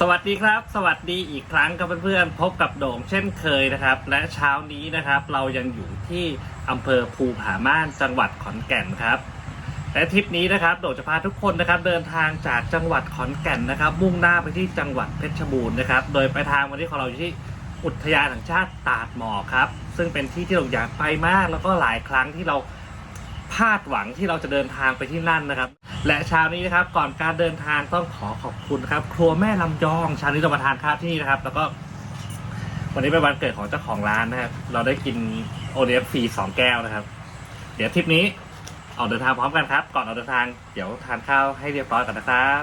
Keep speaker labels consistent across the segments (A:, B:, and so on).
A: สวัสดีครับ สวัสดีอีกครั้งครับเพื่อนๆพบกับโด่งเช่นเคยนะครับ และเช้านี้นะครับ เรายังอยู่ที่อำเภอภูผาม่านจังหวัดขอนแก่นครับ และทริปนี้นะครับโด่งจะพาทุกคนนะครับ เดินทางจากจังหวัดขอนแก่นนะครับ มุ่งหน้าไปที่จังหวัดเพชรบูรณ์นะครับ โดยไปทางวันนี้ของเราอยู่ที่อุทยานแห่งชาติตาดหมอกครับ ซึ่งเป็นที่ที่เราอยากไปมากแล้วก็หลายครั้งที่เรา พลาดหวังที่เราจะเดินทางไปที่นั่นนะครับ และเช้านี้นะครับก่อนการเดินทางต้องขอขอบคุณครับ ครัวแม่ลำยองเช้านี้เรามาทานข้าวที่นี่นะครับ แล้วก็ วันนี้เป็นวันเกิดของเจ้าของร้านนะครับ เราได้กินโอเลี้ยงฟรีสองแก้วนะครับ เดี๋ยวทริปนี้ออกเดินทางพร้อมกันครับ ก่อนออกเดินทางเดี๋ยวทานข้าวให้เรียบร้อยก่อนนะครับ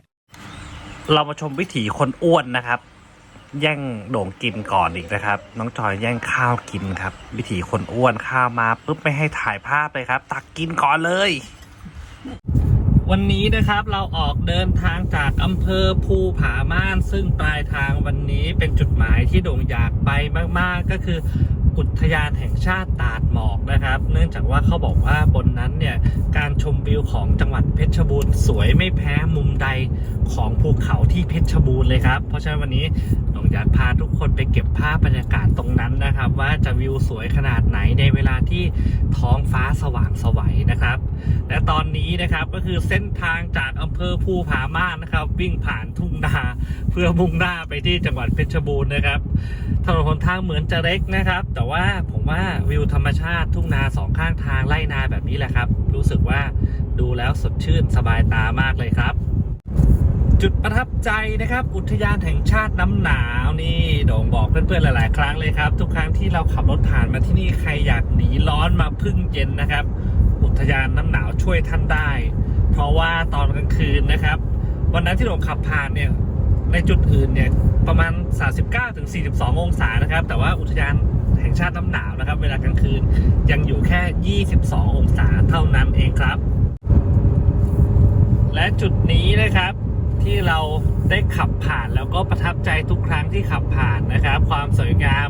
A: เรามาชมวิถีคนอ้วนนะครับ แย่งโด่งกินก่อนอีกนะครับ น้องจอยแย่งข้าวกินครับ วิถีคนอ้วนข้าวมาปุ๊บไม่ให้ถ่ายภาพเลยครับ ตักกินก่อนเลย วันนี้นะครับเราออกเดินทางจากอำเภอภูผาม่าน ซึ่งปลายทางวันนี้เป็นจุดหมายที่โด่งอยากไปมากๆก็คือ อุทยานแห่งชาติตาดหมอกนะครับ เนื่องจากว่าเขาบอกว่าบนนั้นเนี่ยการชมวิวของจังหวัดเพชรบูรณ์สวยไม่แพ้มุมใดของภูเขาที่เพชรบูรณ์เลยครับ เพราะฉะนั้นวันนี้โด่งอยากพาทุกคนไปเก็บภาพบรรยากาศตรงนั้นนะครับ ว่าจะวิวสวยขนาดไหนในเวลาที่ท้องฟ้าสว่างไสวัยนะครับ และตอนนี้นะครับก็คือเส้นทางจากอำเภอภูผาม่านนะครับ วิ่งผ่านทุ่งนาเพื่อมุ่งหน้าไปที่จังหวัดเพชรบูรณ์นะครับถนนหนทางเหมือนจะเล็กนะครับแต่ว่าผมว่าวิวธรรมชาติทุ่งนาสองข้างทางไล่นาแบบนี้แหละครับ รู้สึกว่าดูแล้วสดชื่นสบายตามากเลยครับ จุดประทับใจนะครับ อุทยานแห่งชาติน้ำหนาวนี่โด่งบอกเพื่อนๆหลาย ๆ ครั้งเลยครับ ทุกครั้งที่เราขับรถผ่านมาที่นี่ใครอยากหนีร้อนมาพึ่งเย็นนะครับ อุทยานน้ำหนาวช่วยท่านได้ เพราะว่าตอนกลางคืนนะครับ วันนั้นที่ผมขับผ่านเนี่ยในจุดอื่นเนี่ยประมาณ 39ถึง42 องศานะครับ แต่ว่าอุทยาน แห่งชาติน้ำหนาวนะครับ เวลากลางคืนยังอยู่แค่ 22 องศาเท่านั้นเองครับ และจุดนี้นะครับที่เราได้ขับผ่านแล้วก็ประทับใจทุกครั้งที่ขับผ่านนะครับ ความสวยงาม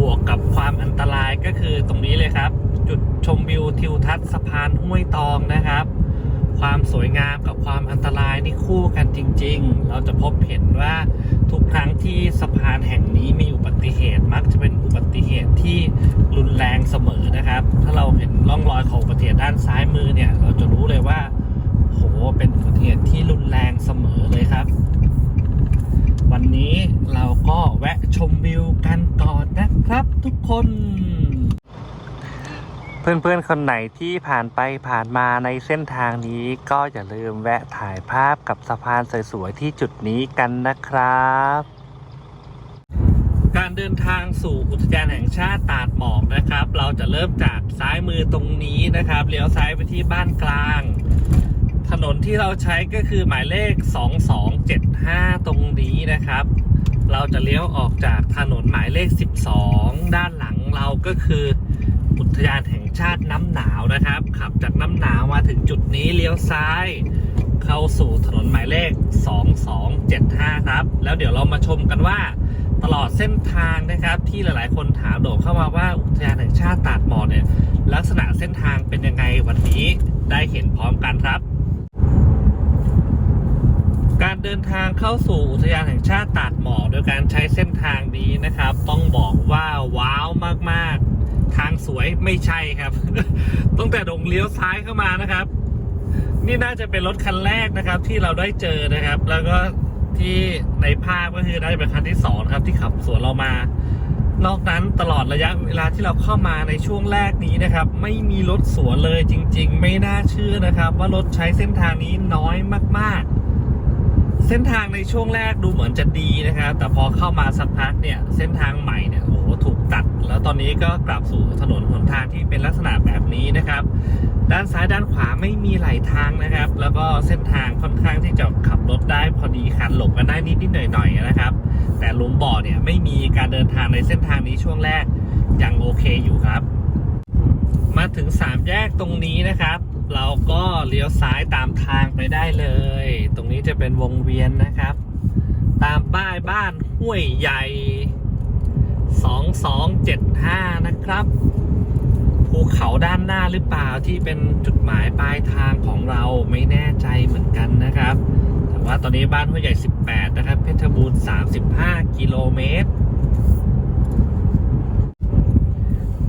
A: บวกกับความอันตรายก็คือตรงนี้เลยครับ จุดชมวิวทิวทัศน์สะพานห้วยตองนะครับ ความสวยงามกับความอันตรายนี่คู่กันจริง ๆ เราจะพบเห็นว่าทุกครั้งที่สะพานแห่งนี้มีอุบัติเหตุมักจะเป็นอุบัติเหตุที่รุนแรงเสมอนะครับ ถ้าเราเห็นร่องรอยของอุบัติเหตุด้านซ้ายมือเนี่ย เราจะรู้เลยว่าโหเป็นอุบัติเหตุที่รุนแรงเสมอเลยครับ วันนี้เราก็แวะชมวิวกันก่อนนะครับ ทุกคน เพื่อนๆ คนไหนที่ผ่านไปผ่านมาในเส้นทางนี้ก็อย่าลืมแวะถ่ายภาพกับสะพานสวยๆ ที่จุดนี้กันนะครับ การเดินทางสู่อุทยานแห่งชาติตาดหมอกนะครับ เราจะเริ่มจากซ้ายมือตรงนี้นะครับเลี้ยวซ้ายไปที่บ้านกลาง ถนนที่เราใช้ก็คือหมายเลข 2275 ตรงนี้นะครับเราจะเลี้ยวออกจากถนนหมายเลข 12 ด้านหลังเราก็คือ อุทยานแห่งชาติน้ำหนาวนะครับ ขับจากน้ำหนาวมาถึงจุดนี้เลี้ยวซ้าย เข้าสู่ถนนหมายเลข 2275 ครับ แล้วเดี๋ยวเรามาชมกันว่าตลอดเส้นทางนะครับ ที่หลาย ๆ คนถามโด่งเข้ามาว่าอุทยานแห่งชาติตาดหมอกเนี่ยลักษณะเส้นทางเป็นยังไงวันนี้ได้เห็นพร้อมกันครับการเดินทางเข้าสู่อุทยานแห่งชาติตาดหมอกโดยการใช้เส้นทางนี้นะครับ ต้องบอกว่าว้าวมากๆ ทางสวยไม่ใช่ครับ ตั้งแต่ดงเลี้ยวซ้ายเข้ามานะครับ นี่น่าจะเป็นรถคันแรกนะครับ ที่เราได้เจอนะครับ แล้วก็ที่ในภาพก็คือน่าจะเป็นคันที่สองครับ ที่ขับสวนเรามา นอกนั้นตลอดระยะเวลาที่เราเข้ามาในช่วงแรกนี้นะครับ ไม่มีรถสวนเลยจริง ๆ ไม่น่าเชื่อนะครับ ว่ารถใช้เส้นทางนี้น้อยมากๆเส้นทางในช่วงแรกดูเหมือนจะดีนะครับ แต่พอเข้ามาสักพักเนี่ย เส้นทางใหม่เนี่ย แล้วตอนนี้ก็กลับสู่ถนนหนทางที่เป็นลักษณะแบบนี้นะครับ ด้านซ้ายด้านขวาไม่มีไหลทางนะครับ แล้วก็เส้นทางค่อนข้างที่จะขับรถได้พอดีคันหลบกันได้นิดนิดหน่อยหน่อยนะครับ แต่ลุมบ่อเนี่ยไม่มีการเดินทางในเส้นทางนี้ช่วงแรกยังโอเคอยู่ครับ มาถึงสามแยกตรงนี้นะครับ เราก็เลี้ยวซ้ายตามทางไปได้เลย ตรงนี้จะเป็นวงเวียนนะครับ ตามป้ายบ้านห้วยใหญ่ 2275 นะครับภูเขาด้านหน้าหรือเปล่าที่เป็นจุดหมายปลายทางของเราไม่แน่ใจเหมือนกันนะครับ แต่ว่าตอนนี้บ้านห้วยใหญ่ 18 นะครับ เพชรบูรณ์ 35 กิโลเมตร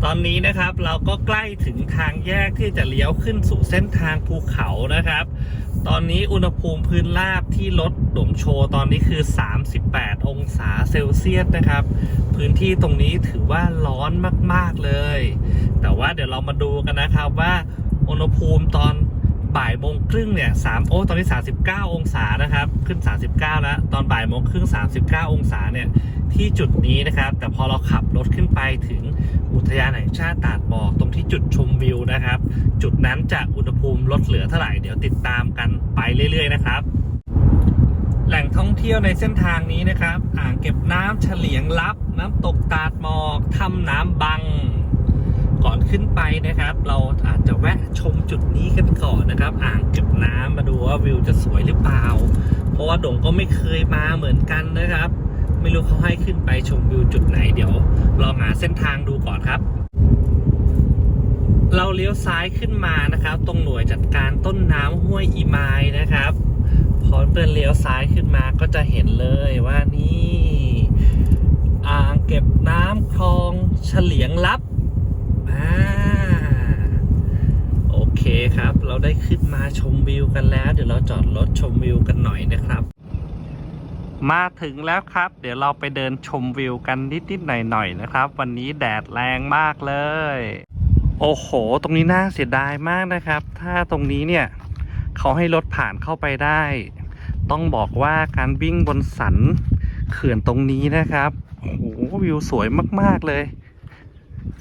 A: ตอนนี้นะครับเราก็ใกล้ถึงทางแยกที่จะเลี้ยวขึ้นสู่เส้นทางภูเขานะครับ ตอนนี้อุณหภูมิพื้นราบที่ลดหลงโชว์ตอนนี้คือ 38 องศาเซลเซียสนะครับ พื้นที่ตรงนี้ถือว่าร้อนมากๆเลย แต่ว่าเดี๋ยวเรามาดูกันนะครับว่าอุณหภูมิตอนบ่ายโมงครึ่งเนี่ยสามโอ้ตอนนี้ 39 องศานะครับ ขึ้น 39 แล้ว ตอนบ่ายโมงครึ่ง 39 องศาเนี่ยที่จุดนี้นะครับ แต่พอเราขับรถขึ้นไปถึง อุทยานแห่งชาติตาดหมอกตรงที่จุดชมวิวนะครับ จุดนั้นจะอุณหภูมิลดเหลือเท่าไหร่เดี๋ยวติดตามกันไปเรื่อย ๆ นะครับ แหล่งท่องเที่ยวในเส้นทางนี้นะครับ อ่างเก็บน้ำเฉลียงลับ น้ำตกตาดหมอกถ้ำน้ำบังก่อนขึ้นไปนะครับ เราอาจจะแวะชมจุดนี้กันก่อนนะครับ อ่างเก็บน้ำมาดูว่าวิวจะสวยหรือเปล่า เพราะว่าดงก็ไม่เคยมาเหมือนกันนะครับ ไม่รู้เขาให้ขึ้นไปชมวิวจุดไหนเดี๋ยวลองหาเส้นทางดูก่อนครับ เราเลี้ยวซ้ายขึ้นมานะครับ ตรงหน่วยจัดการต้นน้ำห้วยอีไมายนะครับพอเดินเลี้ยวซ้ายขึ้นมาก็จะเห็นเลยว่านี่อ่างเก็บน้ำคลองเฉลียงลับอ่าโอเคครับ เราได้ขึ้นมาชมวิวกันแล้ว เดี๋ยวเราจอดรถชมวิวกันหน่อยนะครับ มาถึงแล้วครับ เดี๋ยวเราไปเดินชมวิวกันนิดๆหน่อยๆนะครับ วันนี้แดดแรงมากเลย โอ้โห ตรงนี้น่าเสียดายมากนะครับ ถ้าตรงนี้เนี่ยเขาให้รถผ่านเข้าไปได้ ต้องบอกว่าการวิ่งบนสันเขื่อนตรงนี้นะครับโอ้โหวิวสวยมากๆเลย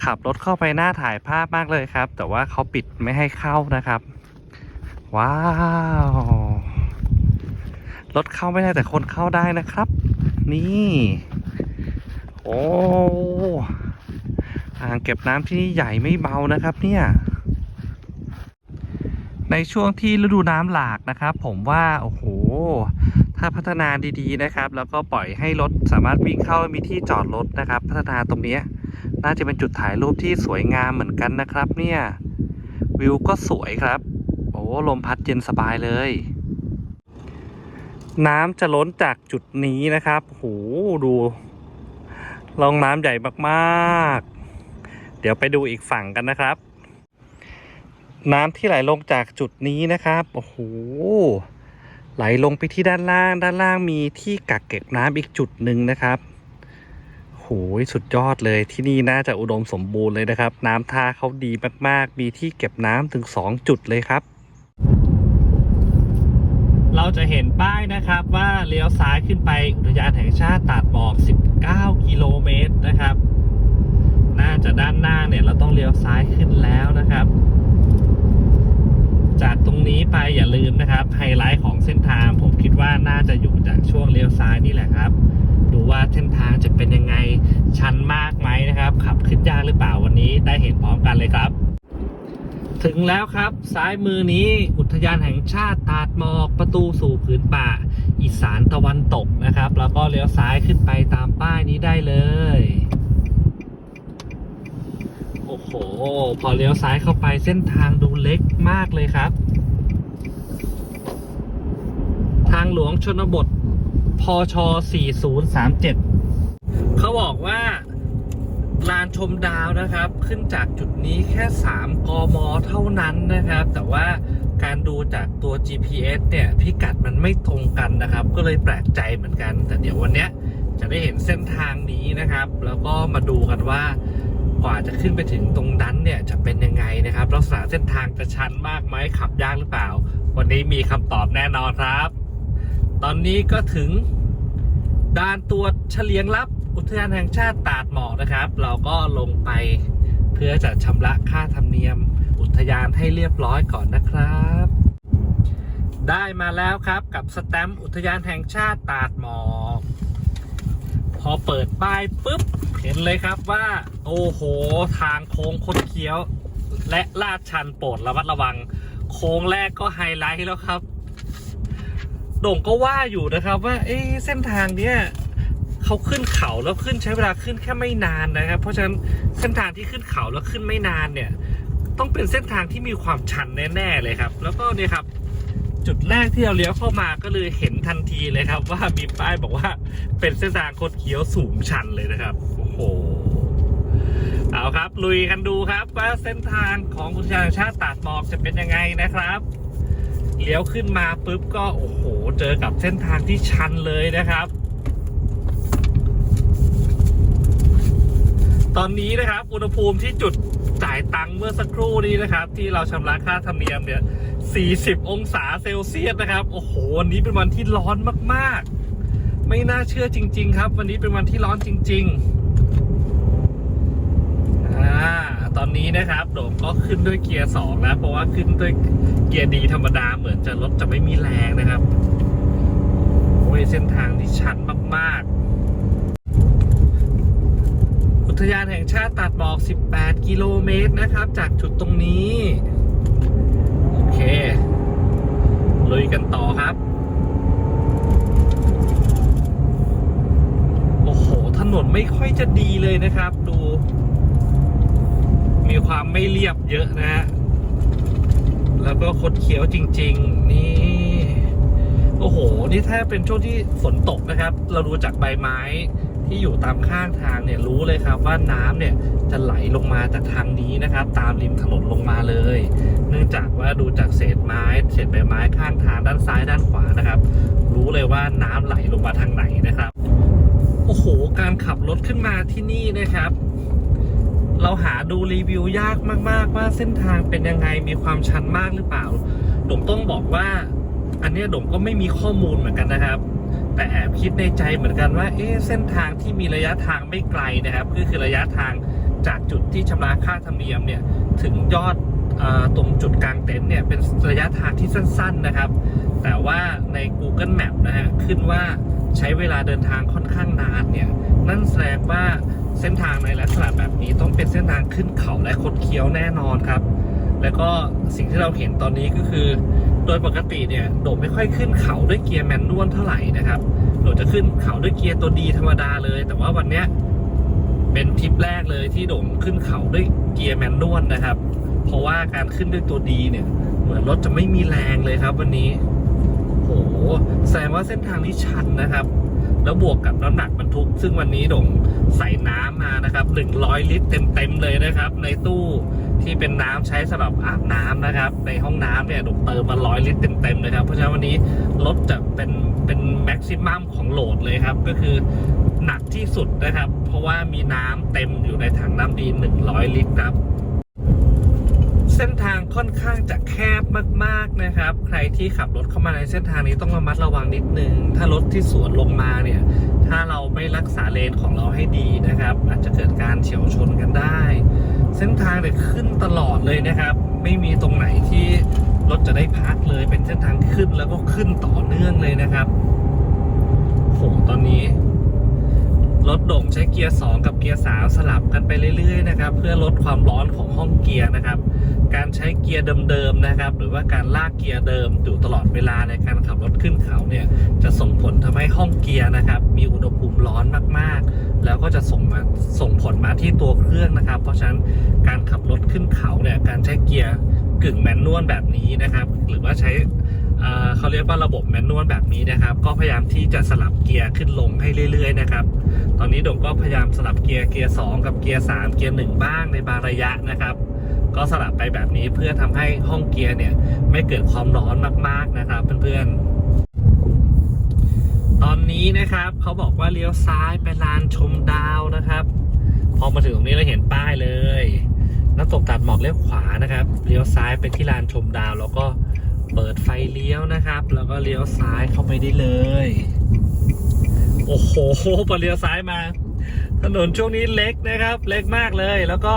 A: ขับรถเข้าไปน่าถ่ายภาพมากเลยครับ แต่ว่าเขาปิดไม่ให้เข้านะครับ ว้าว รถเข้าไม่ได้แต่คนเข้าได้นะครับ นี่โอ้อ่างเก็บน้ำที่นี่ใหญ่ไม่เบานะครับเนี่ยในช่วงที่ฤดูน้ำหลากนะครับ ผมว่าโอ้โห ถ้าพัฒนาดีๆนะครับ แล้วก็ปล่อยให้รถสามารถวิ่งเข้ามีที่จอดรถนะครับ พัฒนาตรงนี้น่าจะเป็นจุดถ่ายรูปที่สวยงามเหมือนกันนะครับ เนี่ยวิวก็สวยครับ โอ้ลมพัดเย็นสบายเลย น้ำจะล้นจากจุดนี้นะครับ โห ดูลองน้ำใหญ่มากๆ เดี๋ยวไปดูอีกฝั่งกันนะครับ น้ำที่ไหลลงจากจุดนี้นะครับ โอ้โห ไหลลงไปที่ด้านล่าง ด้านล่างมีที่กักเก็บน้ำอีกจุดหนึ่งนะครับโหยสุดยอดเลยที่นี่น่าจะอุดมสมบูรณ์เลยนะครับ น้ำท่าเขาดีมากๆ มีที่เก็บน้ำถึง 2 จุดเลยครับ เราจะเห็นป้ายนะครับว่าเลี้ยวซ้ายขึ้นไปอุทยานแห่งชาติตาดหมอก 19 กิโลเมตรนะครับ น่าจะด้านหน้าเนี่ยเราต้องเลี้ยวซ้ายขึ้นแล้วนะครับ จากตรงนี้ไปอย่าลืมนะครับไฮไลท์ของเส้นทางผมคิดว่าน่าจะอยู่จากช่วงเลี้ยวซ้ายนี่แหละครับ ดูว่าเส้นทางจะเป็นยังไงชันมากไหมนะครับ ขับขึ้นยากหรือเปล่าวันนี้ได้เห็นพร้อมกันเลยครับ ถึงแล้วครับซ้ายมือนี้อุทยานแห่งชาติตาดหมอกประตูสู่ผืนป่า อีสานตะวันตกนะครับ แล้วก็เลี้ยวซ้ายขึ้นไปตามป้ายนี้ได้เลย โอ้โห พอเลี้ยวซ้ายเข้าไปเส้นทางดูเล็กมากเลยครับ ทางหลวงชนบท พช 4037 เขาบอกว่า ลานชมดาวนะครับ ขึ้นจากจุดนี้แค่ 3 กม เท่านั้นนะครับ แต่ว่าการดูจากตัว GPS เนี่ย พิกัดมันไม่ตรงกันนะครับ ก็เลยแปลกใจเหมือนกัน แต่เดี๋ยววันเนี้ยจะได้เห็นเส้นทางนี้นะครับ แล้วก็มาดูกันว่ากว่าจะขึ้นไปถึงตรงนั้นเนี่ยจะเป็นยังไงนะครับลักษณะเส้นทางจะชันมากไหมขับยากหรือเปล่า วันนี้มีคำตอบแน่นอนครับ ตอนนี้ก็ถึงด่านตรวจเฉลียงลับ อุทยานแห่งชาติตาดหมอกนะครับ เราก็ลงไปเพื่อจะชำระค่าธรรมเนียม อุทยานให้เรียบร้อยก่อนนะครับ ได้มาแล้วครับกับสแตมป์อุทยานแห่งชาติตาดหมอก พอเปิดป้ายปุ๊บ เห็นเลยครับว่า โอ้โห ทางโค้งคดเคี้ยว และลาดชันโปรดระมัดระวัง โค้งแรกก็ไฮไลท์แล้วครับโด่งก็ว่าอยู่นะครับว่า เอ๊เส้นทางเนี้ย เขาขึ้นเขาแล้วขึ้นใช้เวลาขึ้นแค่ไม่นานนะครับ เพราะฉะนั้นเส้นทางที่ขึ้นเขาแล้วขึ้นไม่นานเนี่ย ต้องเป็นเส้นทางที่มีความชันแน่ๆเลยครับ แล้วก็เนี่ยครับ จุดแรกที่เราเลี้ยวเข้ามาก็เลยเห็นทันทีเลยครับ ว่ามีป้ายบอกว่าเป็นเส้นทางคดเคี้ยวสูงชันเลยนะครับโอ้โหเอาครับ ลุยกันดูครับว่าเส้นทางของอุทยาชาติตาดหมอกจะเป็นยังไงนะครับเลี้ยวขึ้นมาปุ๊บก็โอ้โห เจอกับเส้นทางที่ชันเลยนะครับ ตอนนี้นะครับอุณหภูมิที่จุดจ่ายตังค์เมื่อสักครู่นี้นะครับ ที่เราชำระค่าธรรมเนียมเนี่ย 40 องศาเซลเซียสนะครับ โอ้โห วันนี้เป็นวันที่ร้อนมากๆ ไม่น่าเชื่อจริง ๆ ครับ วันนี้เป็นวันที่ร้อนจริง ๆ อ่า ตอนนี้นะครับโด่งก็ขึ้นด้วยเกียร์สองนะเพราะว่าขึ้นด้วยเกียร์ดีธรรมดาเหมือนจะรถจะไม่มีแรงนะครับ โอ้ยเส้นทางที่ชันมากๆ อุ ทยานแห่งชาติตาดหมอก 18 กิโลเมตรนะครับ จากจุดตรงนี้ โอเค ลุยกันต่อครับ โอ้โห ถนนไม่ค่อยจะดีเลยนะครับ ดู มีความไม่เรียบเยอะนะฮะแล้วก็คดเขียวจริง ๆ นี่ โอ้โห นี่ถ้าเป็นช่วงที่ฝนตกนะครับ เราดูจากใบไม้ ที่อยู่ตามข้างทางเนี่ยรู้เลยครับว่าน้ำเนี่ยจะไหลลงมาจากทางนี้นะครับ ตามริมถนนลงมาเลย เนื่องจากว่าดูจากเศษไม้เศษใบไม้ข้างทางด้านซ้ายด้านขวานะครับ รู้เลยว่าน้ำไหลลงมาทางไหนนะครับ โอ้โห การขับรถขึ้นมาที่นี่นะครับเราหาดูรีวิวยากมากๆ ว่าเส้นทางเป็นยังไงมีความชันมากหรือเปล่าผมต้องบอกว่า อันนี้ยผมก็ไม่มีข้อมูลเหมือนกันนะครับ แต่แอบคิดในใจเหมือนกันว่า เอ๊เส้นทางที่มีระยะทางไม่ไกลนะครับ ก็คือระยะทางจากจุดที่ชำระค่าธรรมเนียมเนี่ย ถึงยอดอาตรงจุดกลางเต็นท์เนี่ยเป็นระยะทางที่สั้น ๆนะครับ แต่ว่าใน Google Map นะฮะขึ้นว่าใช้เวลาเดินทางค่อนข้างนานเนี่ย นั่นแสดงว่าเส้นทางในลักษณะแบบนี้ต้องเป็นเส้นทางขึ้นเขาและคดเคี้ยวแน่นอนครับ แล้วก็สิ่งที่เราเห็นตอนนี้ก็คือ โดยปกติเนี่ยโดดไม่ค่อยขึ้นเขาด้วยเกียร์แมนนวลเท่าไหร่นะครับโดดจะขึ้นเขาด้วยเกียร์ตัวดีธรรมดาเลย แต่ว่าวันเนี้ยเป็นทริปแรกเลยที่โด่งขึ้นเขาด้วยเกียร์แมนนวลนะครับ เพราะว่าการขึ้นด้วยตัวดีเนี่ย เหมือนรถจะไม่มีแรงเลยครับวันนี้โหแสดงว่าเส้นทางนี้ชันนะครับ แล้วบวกกับน้ำหนักบรรทุก ซึ่งวันนี้โด่งใส่น้ำมานะครับ100 ลิตรเต็มๆเลยนะครับ ในตู้ ที่เป็นน้ำใช้สำหรับอาบน้ำนะครับ ในห้องน้ำเนี่ยโด่งเติมมา100ลิตรเต็มๆเลยครับ เพราะฉะนั้นวันนี้รถจะเป็นเป็นแม็กซิมัมของโหลดเลยครับ ก็คือหนักที่สุดนะครับ เพราะว่ามีน้ำเต็มอยู่ในถังน้ำดี 100 ลิตรครับ เส้นทางค่อนข้างจะแคบมากๆนะครับ ใครที่ขับรถเข้ามาในเส้นทางนี้ต้องระมัดระวังนิดนึง ถ้ารถที่สวนลงมาเนี่ย ถ้าเราไม่รักษาเลนของเราให้ดีนะครับ อาจจะเกิดการเฉียวชนกันได้ เส้นทางเนี่ยขึ้นตลอดเลยนะครับ ไม่มีตรงไหนที่รถจะได้พักเลยเป็นเส้นทางขึ้นแล้วก็ขึ้นต่อเนื่องเลยนะครับโหตอนนี้ รถด่งใช้เกียร์ 2 กับเกียร์ 3 สลับกันไปเรื่อยๆนะครับ เพื่อลดความร้อนของห้องเกียร์นะครับ การใช้เกียร์เดิมๆนะครับ หรือว่าการลากเกียร์เดิมอยู่ตลอดเวลาในการขับรถขึ้นเขาเนี่ยจะส่งผลทำให้ห้องเกียร์นะครับ มีอุณหภูมิร้อนมากๆ แล้วก็จะส่งมาส่งผลมาที่ตัวเครื่องนะครับ เพราะฉะนั้นการขับรถขึ้นเขาเนี่ยการใช้เกียร์กึ่งแมนนวลแบบนี้นะครับ หรือว่าใช้ เขาเรียกว่าระบบแมนนวลแบบนี้นะครับ ก็พยายามที่จะสลับเกียร์ขึ้นลงให้เรื่อย ๆ นะครับ ตอนนี้โด่งก็พยายามสลับเกียร์เกียร์2กับเกียร์3เกียร์1บ้างในบางระยะนะครับ ก็สลับไปแบบนี้เพื่อทำให้ห้องเกียร์เนี่ยไม่เกิดความร้อนมากๆนะครับ เพื่อนๆ ตอนนี้นะครับเขาบอกว่าเลี้ยวซ้ายไปลานชมดาวนะครับ พอมาถึงตรงนี้เราเห็นป้ายเลยน้ำตกตัดหมอกเลี้ยวขวานะครับเลี้ยวซ้ายไปที่ลานชมดาวแล้วก็ เปิดไฟเลี้ยวนะครับ แล้วก็เลี้ยวซ้ายเข้าไปได้เลย โอ้โหพอเลี้ยวซ้ายมา ถนนช่วงนี้เล็กนะครับ เล็กมากเลย แล้วก็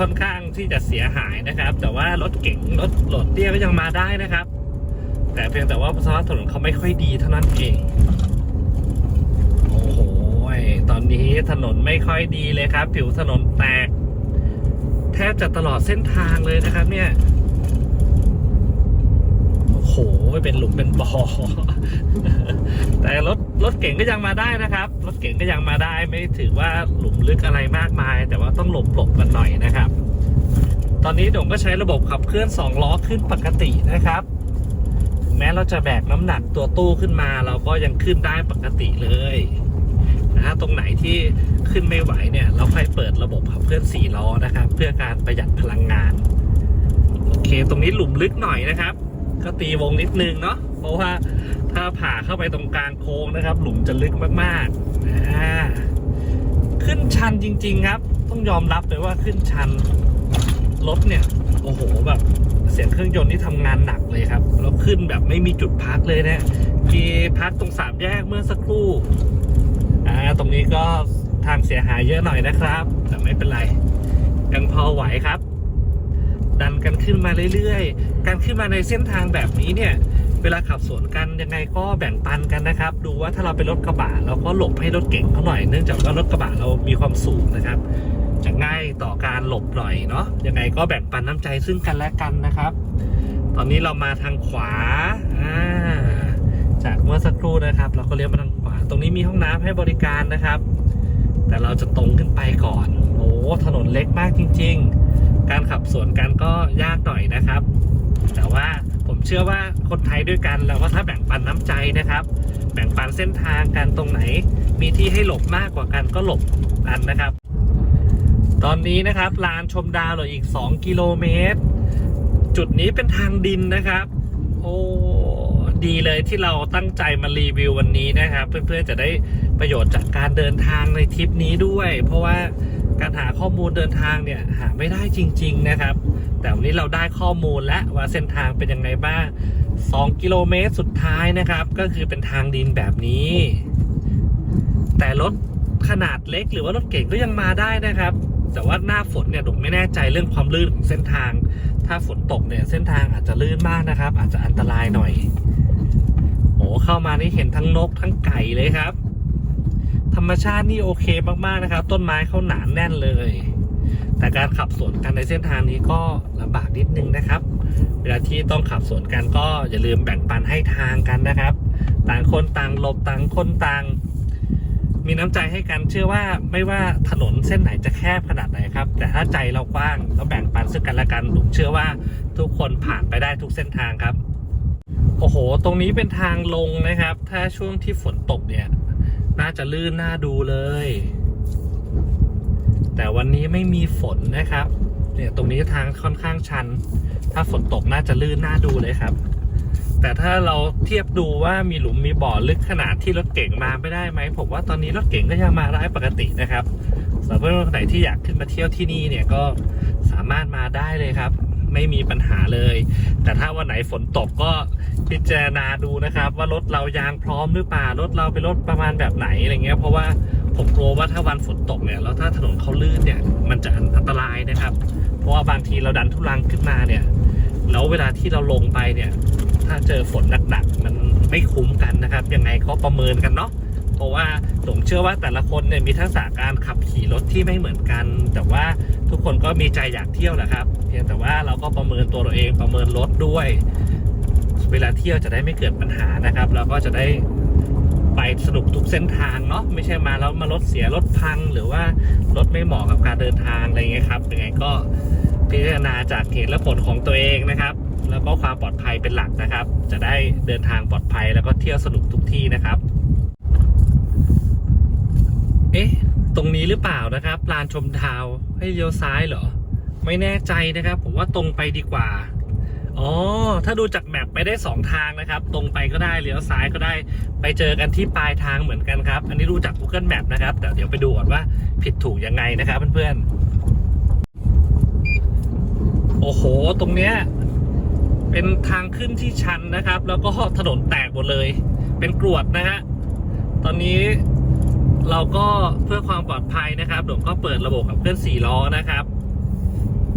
A: ค่อนข้างที่จะเสียหายนะครับ แต่ว่ารถเก๋งรถโหลดเตี้ยก็ยังมาได้นะครับ แต่เพียงแต่ว่าสภาพถนนเขาไม่ค่อยดีเท่านั้นเองโอ้โหตอนนี้ถนนไม่ค่อยดีเลยครับ ผิวถนนแตก แทบจะตลอดเส้นทางเลยนะครับ เนี่ย เป็นหลุมเป็นบ่อแต่รถรถเก่งก็ยังมาได้นะครับ รถเก่งก็ยังมาได้ไม่ถือว่าหลุมลึกอะไรมากมาย แต่ว่าต้องหลบหลบกันหน่อยนะครับ ตอนนี้โด่งก็ใช้ระบบขับเคลื่อน2ล้อขึ้นปกตินะครับถึงแม้เราจะแบกน้ำหนักตัวตู้ขึ้นมา เราก็ยังขึ้นได้ปกติเลยนะฮะตรงไหนที่ขึ้นไม่ไหวเนี่ยเราค่อยเปิดระบบขับเคลื่อน4ล้อนะครับ เพื่อการประหยัดพลังงานโอเค ตรงนี้หลุมลึกหน่อยนะครับ ก็ตีวงนิดนึงเนาะเพราะว่าถ้าผ่าเข้าไปตรงกลางโค้งนะครับ หลุมจะลึกมากๆขึ้นชันจริง ๆ ครับ ต้องยอมรับเลยว่าขึ้นชันรถเนี่ย โอ้โหแบบเสียงเครื่องยนต์ที่ทำงานหนักเลยครับแล้วขึ้นแบบไม่มีจุดพักเลยนะพี่พักตรงสามแยกเมื่อสักครู่อ่าตรงนี้ก็ทางเสียหายเยอะหน่อยนะครับ แต่ไม่เป็นไรยังพอไหวครับ ดันกันขึ้นมาเรื่อยๆ การขึ้นมาในเส้นทางแบบนี้เนี่ย เวลาขับสวนกันยังไงก็แบ่งปันกันนะครับ ดูว่าถ้าเราเป็นรถกระบะเราก็หลบให้รถเก่งเขาหน่อย เนื่องจากว่ารถกระบะเรามีความสูงนะครับจะง่ายต่อการหลบหน่อยเนาะ ยังไงก็แบ่งปันน้ำใจซึ่งกันและกันนะครับ ตอนนี้เรามาทางขวา จากเมื่อสักครู่นะครับ เราก็เลี้ยวมาทางขวา ตรงนี้มีห้องน้ำให้บริการนะครับ แต่เราจะตรงขึ้นไปก่อน โอ้ถนนเล็กมากจริง ๆ การขับสวนกันก็ยากหน่อยนะครับ แต่ว่าผมเชื่อว่าคนไทยด้วยกันเราก็ถ้าแบ่งปันน้ำใจนะครับ แบ่งปันเส้นทางกันตรงไหน มีที่ให้หลบมากกว่ากันก็หลบกันนะครับ ตอนนี้นะครับลานชมดาวเหลืออีก 2 กิโลเมตร จุดนี้เป็นทางดินนะครับ โอ้ดีเลยที่เราตั้งใจมารีวิววันนี้นะครับ เพื่อนๆจะได้ประโยชน์จากการเดินทางในทริปนี้ด้วย เพราะว่า การหาข้อมูลเดินทางเนี่ยหาไม่ได้จริง ๆนะครับ แต่วันนี้เราได้ข้อมูลแล้วว่าเส้นทางเป็นยังไงบ้าง 2 กิโลเมตรสุดท้ายนะครับ ก็คือเป็นทางดินแบบนี้ แต่รถขนาดเล็กหรือว่ารถเก่งก็ยังมาได้นะครับ แต่ว่าหน้าฝนเนี่ยผมไม่แน่ใจเรื่องความลื่นของเส้นทาง ถ้าฝนตกเนี่ยเส้นทางอาจจะลื่นมากนะครับ อาจจะอันตรายหน่อยโอ้เข้ามานี่เห็นทั้งนกทั้งไก่เลยครับ ธรรมชาตินี่โอเคมาก ๆ นะครับ ต้นไม้เขาหนานแน่นเลย แต่การขับสวนกันในเส้นทางนี้ก็ลำบากนิดนึงนะครับ เวลาที่ต้องขับสวนกันก็อย่าลืมแบ่งปันให้ทางกันนะครับ ต่างคนต่างหลบต่างคนต่าง มีน้ำใจให้กันเชื่อว่าไม่ว่าถนนเส้นไหนจะแคบขนาดไหนครับ แต่ถ้าใจเรากว้างแล้วแบ่งปันซึ่งกันและกันผมเชื่อว่าทุกคนผ่านไปได้ทุกเส้นทางครับโอ้โห ตรงนี้เป็นทางลงนะครับ ถ้าช่วงที่ฝนตกเนี่ย น่าจะลื่นน่าดูเลย แต่วันนี้ไม่มีฝนนะครับ เนี่ยตรงนี้ทางค่อนข้างชัน ถ้าฝนตกน่าจะลื่นน่าดูเลยครับ แต่ถ้าเราเทียบดูว่ามีหลุมมีบ่อลึกขนาดที่รถเก่งมาไม่ได้ไหมผมว่าตอนนี้รถเก่งก็ยังมาได้ปกตินะครับสำหรับเพื่อนๆคนไหนที่อยากขึ้นมาเที่ยวที่นี่เนี่ยก็สามารถมาได้เลยครับ ไม่มีปัญหาเลย แต่ถ้าวันไหนฝนตกก็พิจารณาดูนะครับ ว่ารถเรายางพร้อมหรือเปล่ารถเราเป็นรถประมาณแบบไหนอะไรเงี้ยเพราะว่าผมกลัวว่าถ้าวันฝนตกเนี่ยแล้วถ้าถนนเขาลื่นเนี่ยมันจะอันตรายนะครับ เพราะว่าบางทีเราดันทุลังขึ้นมาเนี่ยแล้วเวลาที่เราลงไปเนี่ย ถ้าเจอฝนหนักๆมันไม่คุ้มกันนะครับ ยังไงก็ประเมินกันเนาะ เพราะว่าผมเชื่อว่าแต่ละคนเนี่ยมีทักษะการขับขี่รถที่ไม่เหมือนกัน แต่ว่าทุกคนก็มีใจอยากเที่ยวแหละครับ เพียงแต่ว่าเราก็ประเมินตัวเราเองประเมินรถด้วย เวลาเที่ยวจะได้ไม่เกิดปัญหานะครับเราก็จะได้ไปสนุกทุกเส้นทางเนาะไม่ใช่มาแล้วมารถเสียรถพัง หรือว่ารถไม่เหมาะกับการเดินทางอะไรเงี้ยครับยังไงก็พิจารณาจากเหตุและผลของตัวเองนะครับ แล้วก็ความปลอดภัยเป็นหลักนะครับ จะได้เดินทางปลอดภัยแล้วก็เที่ยวสนุกทุกที่นะครับ เอ๊ะ ตรงนี้หรือเปล่านะครับลานชมดาวให้เลี้ยวซ้ายเหรอ ไม่แน่ใจนะครับ ผมว่าตรงไปดีกว่า อ๋อ ถ้าดูจากแมปไปได้สองทางนะครับ ตรงไปก็ได้เลี้ยวซ้ายก็ได้ ไปเจอกันที่ปลายทางเหมือนกันครับ อันนี้ดูจาก Google Map นะครับ แต่เดี๋ยวไปดูก่อนว่าผิดถูกยังไงนะครับเพื่อนๆ โอ้โห ตรงเนี้ยเป็นทางขึ้นที่ชันนะครับ แล้วก็ถนนแตกหมดเลย เป็นกรวดนะฮะ ตอนนี้ เราก็เพื่อความปลอดภัยนะครับผมก็เปิดระบบขับเคลื่อน4ล้อนะครับ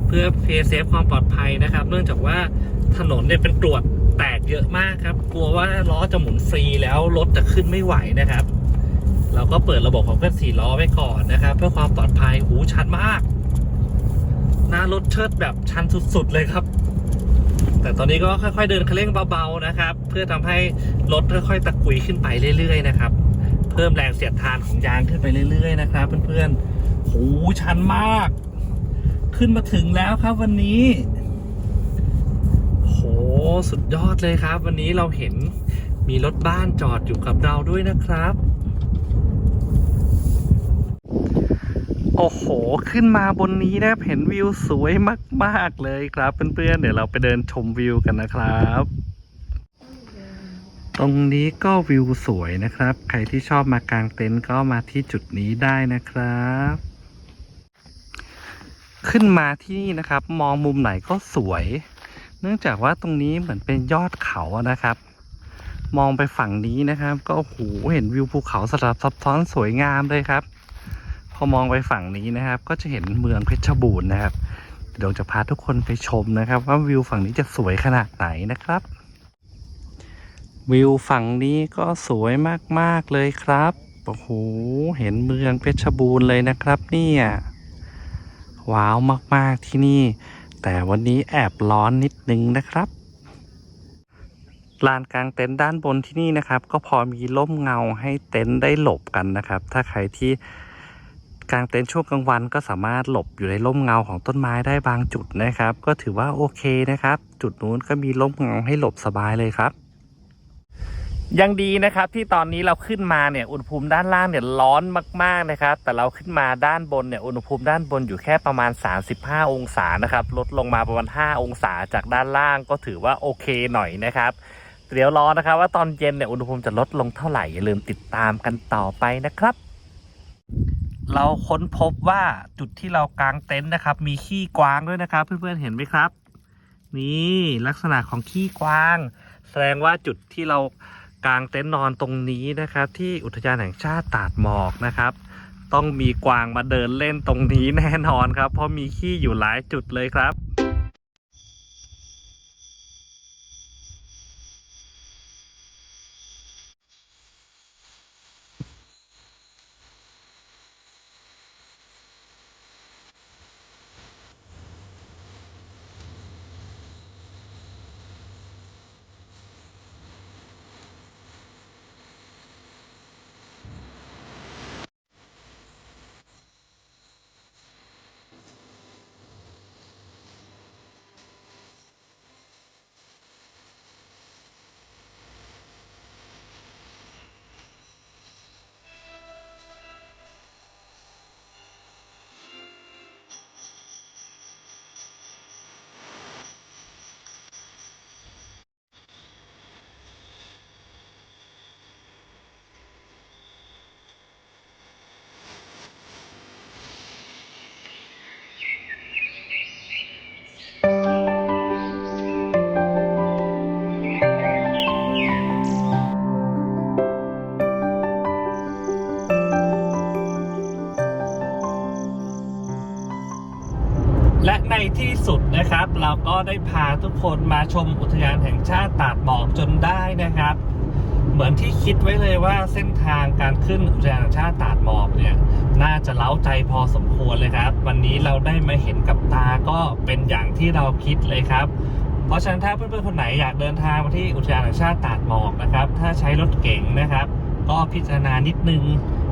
A: เพื่อเพย์เซฟความปลอดภัยนะครับ เนื่องจากว่าถนนเนี่ยเป็นกรวดแตกเยอะมากครับ กลัวว่าล้อจะหมุนฟรีแล้วรถจะขึ้นไม่ไหวนะครับ เราก็เปิดระบบขับเคลื่อน4ล้อไว้ก่อนนะครับ เพื่อความปลอดภัยหูชันมากหน้ารถเชิดแบบชันสุดๆเลยครับ แต่ตอนนี้ก็ค่อยๆเดินคันเร่งเบาๆนะครับ เพื่อทำให้รถค่อยๆตะกุยขึ้นไปเรื่อยๆนะครับ เพิ่มแรงเสียดทานของยางขึ้นไปเรื่อยๆนะครับ เพื่อนๆโหชันมาก ขึ้นมาถึงแล้วครับวันนี้โหสุดยอดเลยครับ วันนี้เราเห็นมีรถบ้านจอดอยู่กับเราด้วยนะครับ โอ้โห ขึ้นมาบนนี้นะเห็นวิวสวยมาก ๆ เลยครับ เพื่อนๆเดี๋ยวเราไปเดินชมวิวกันนะครับ ตรงนี้ก็วิวสวยนะครับ ใครที่ชอบมากางเต็นท์ก็มาที่จุดนี้ได้นะครับ ขึ้นมาที่นี่นะครับ มองมุมไหนก็สวย เนื่องจากว่าตรงนี้เหมือนเป็นยอดเขานะครับ มองไปฝั่งนี้นะครับ ก็โอ้โหเห็นวิวภูเขาสลับซับซ้อนสวยงามเลยครับพอมองไปฝั่งนี้นะครับ ก็จะเห็นเมืองเพชรบูรณ์นะครับเดี๋ยวจะพาทุกคนไปชมนะครับ ว่าวิวฝั่งนี้จะสวยขนาดไหนนะครับ วิวฝั่งนี้ก็สวยมากๆเลยครับ โอ้โห เห็นเมืองเพชรบูรณ์เลยนะครับเนี่ย ว้าวมากๆที่นี่ แต่วันนี้แอบร้อนนิดนึงนะครับ ลานกลางเต็นท์ด้านบนที่นี่นะครับ ก็พอมีร่มเงาให้เต็นท์ได้หลบกันนะครับ ถ้าใครที่กลางเต็นท์ช่วงกลางวันก็สามารถหลบอยู่ในร่มเงาของต้นไม้ได้บางจุดนะครับ ก็ถือว่าโอเคนะครับ จุดนู้นก็มีร่มเงาให้หลบสบายเลยครับ ยังดีนะครับที่ตอนนี้เราขึ้นมาเนี่ยอุณหภูมิด้านล่างเนี่ยร้อนมากๆนะครับ แต่เราขึ้นมาด้านบนเนี่ยอุณหภูมิด้านบนอยู่แค่ประมาณ 35 องศานะครับลดลงมาประมาณ 5 องศาจากด้านล่างก็ถือว่าโอเคหน่อยนะครับเดี๋ยวรอนะครับ ว่าตอนเย็นเนี่ยอุณหภูมิจะลดลงเท่าไหร่อย่าลืมติดตามกันต่อไปนะครับ เราค้นพบว่าจุดที่เรากางเต็นท์นะครับ มีขี้กวางด้วยนะครับ เพื่อนๆเห็นไหมครับ นี่ลักษณะของขี้กวาง แสดงว่าจุดที่เรา กางเต็นท์นอนตรงนี้นะครับ ที่อุทยานแห่งชาติตาดหมอกนะครับ ต้องมีกวางมาเดินเล่นตรงนี้แน่นอนครับ เพราะมีขี้อยู่หลายจุดเลยครับ เราก็ได้พาทุกคนมาชมอุทยานแห่งชาติตาดหมอกจนได้นะครับ เหมือนที่คิดไว้เลยว่าเส้นทางการขึ้นอุทยานแห่งชาติตาดหมอกเนี่ย น่าจะเล้าใจพอสมควรเลยครับ วันนี้เราได้มาเห็นกับตาก็เป็นอย่างที่เราคิดเลยครับ เพราะฉะนั้นถ้าเพื่อนๆคนไหนอยากเดินทางมาที่อุทยานแห่งชาติตาดหมอกนะครับ ถ้าใช้รถเก๋งนะครับ ก็พิจารณานิดนึง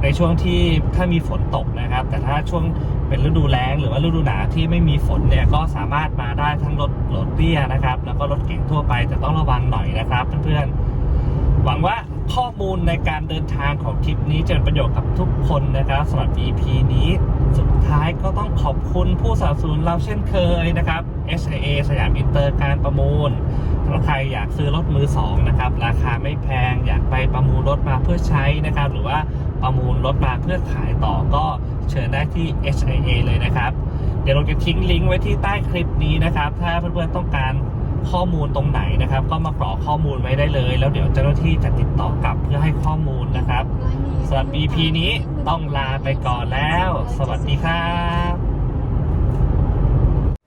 A: ในช่วงที่ถ้ามีฝนตกนะครับ แต่ถ้าช่วงเป็นฤดูแล้งหรือว่าฤดูหนาวที่ไม่มีฝนเนี่ยก็สามารถมาได้ทั้งรถรถเตี้ยนะครับ แล้วก็รถเก๋งทั่วไปแต่ต้องระวังหน่อยนะครับเพื่อนๆหวังว่าข้อมูลในการเดินทางของทริปนี้จะเป็นประโยชน์กับทุกคนนะครับสำหรับ EP นี้ สุดท้ายก็ต้องขอบคุณผู้สนับสนุนเราเช่นเคยนะครับ SIA สยามอินเตอร์การประมูลถ้าใครอยากซื้อรถมือสองนะครับ ราคาไม่แพงอยากไปประมูลรถมาเพื่อใช้นะครับ หรือว่า ประมูลรถมาเพื่อขายต่อก็เชิญได้ที่ HIA เลยนะครับ เดี๋ยวเราจะทิ้งลิงก์ไว้ที่ใต้คลิปนี้นะครับ ถ้าเพื่อนๆต้องการข้อมูลตรงไหนนะครับ ก็มากรอกข้อมูลไว้ได้เลย แล้วเดี๋ยวเจ้าหน้าที่จะติดต่อกลับเพื่อให้ข้อมูลนะครับสำหรับ EP นี้ต้องลาไปก่อนแล้ว สวัสดีครับ